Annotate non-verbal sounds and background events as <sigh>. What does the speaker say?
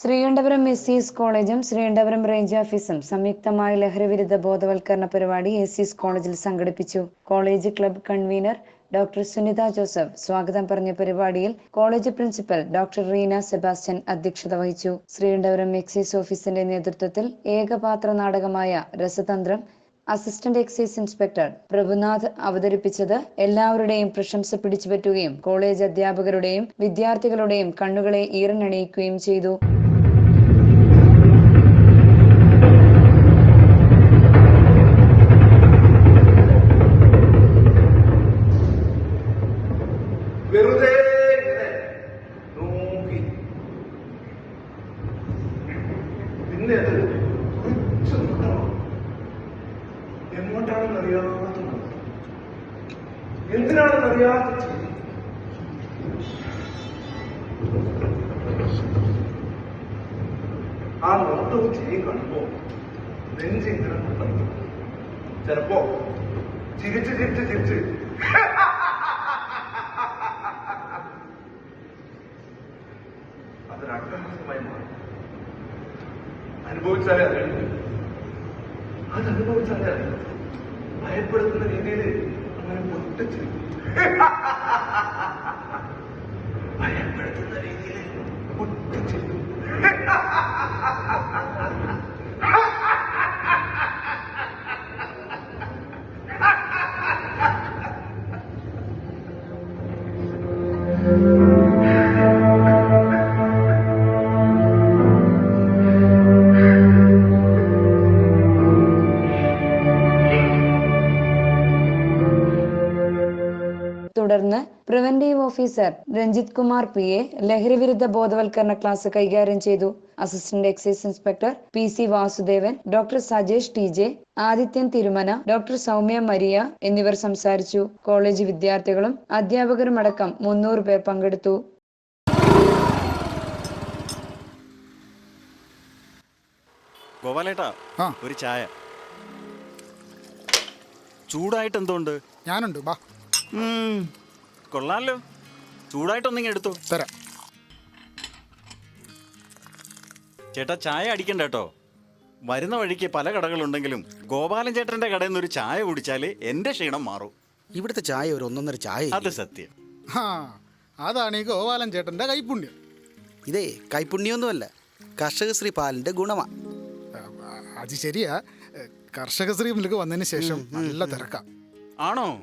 Sreekandapuram S കോളേജും Sreekandapuram range ഓഫീസും സംയുക്തമായ ലഹരിവിരുദ്ധ ബോധവൽക്കരണ പരിപാടി എസ് കോളേജിൽ സംഘടിപ്പിച്ചു. College club convener doctor Sunitha Joseph സ്വാഗതം പറഞ്ഞ പരിപാടിയിൽ college principal doctor Reena Sebastian അധ്യക്ഷത വഹിച്ചു. ശ്രീകണ്ഠപുരം എക്സൈസ് ഓഫീസിന്റെ നേതൃത്വത്തിൽ ഏകപാത്ര നാടകമായ രസതന്ത്രം അസിസ്റ്റന്റ് എക്സൈസ് ഇൻസ്പെക്ടർ പ്രഭുനാഥ് അവതരിപ്പിച്ചത് എല്ലാവരുടെയും പ്രശംസ പിടിച്ചുപറ്റുകയും കോളേജ് അധ്യാപകരുടെയും വിദ്യാർത്ഥികളുടെയും കണ്ണുകളെ ഈറനണിയിക്കുകയും ചെയ്തു. വെറുതെ എങ്ങോട്ടാണെന്നറിയാത്ത നോട്ടം. എന്തിനാണെന്നറിയാത്ത അറിയാത്ത ആ നോട്ടവും ചിരിയും കാണുമ്പോ നെഞ്ചിങ്ങനെ ചിലപ്പോ ചിരിച്ച് ചിരിച്ച് ചിരിച്ച് <laughs> അതൊരു അക്രമസമായി മാറും അനുഭവിച്ചാലേ അറിയൂ അത് അനുഭവിച്ചാലേ അറിയൂ ഭയപ്പെടുത്തുന്ന രീതിയിൽ അങ്ങനെ പൊട്ടിച്ചിരിക്കും ഭയപ്പെടുത്തുന്ന രീതിയിൽ പൊട്ടിച്ചിരിക്കും തുടർന്ന് preventive officer Ranjith Kumar P A ലഹരിവിരുദ്ധ ബോധവൽക്കരണ ക്ലാസ് കൈകാര്യം ചെയ്തു. Assistant excise inspector P C Vasudevan doctor Sajesh T J Adithyan Thirumana doctor Soumya Maria എന്നിവർ സംസാരിച്ചു. കോളേജ് വിദ്യാർത്ഥികളും അധ്യാപകരുമടക്കം മുന്നൂറ് പേർ പങ്കെടുത്തു. ഗോപാലേട്ടാ ഒരു ചായ. ചൂടായിട്ട് എന്തുകൊണ്ട് ഞാനുണ്ട് ബാ. കൊള്ളാലോ. ചൂടായിട്ടൊന്നിങ്ങനെ എടുത്തു. തരാം. ചേട്ടാ ചായ അടിക്കണ്ട കേട്ടോ. വരുന്ന വഴിക്ക് പല കടകളുണ്ടെങ്കിലും ഗോപാലൻ ചേട്ടന്റെ കടയിൽ നിന്ന് ഒരു ചായ കുടിച്ചാൽ എന്റെ ക്ഷീണം മാറും. ഇവിടുത്തെ ചായ ഒരു ഒന്നൊന്നര ചായ അത് സത്യം. ആ അതാണ് ഈ ഗോപാലൻ ചേട്ടന്റെ കൈപ്പുണ്യം ഇതേ കൈപ്പുണ്യൊന്നുമല്ല കർഷകശ്രീ പാലിന്റെ ഗുണമാ. അത് ശരിയാ. കർഷകശ്രീ മിൽക്ക് വന്നതിന് ശേഷം നല്ല തിരക്കാം. ആണോ?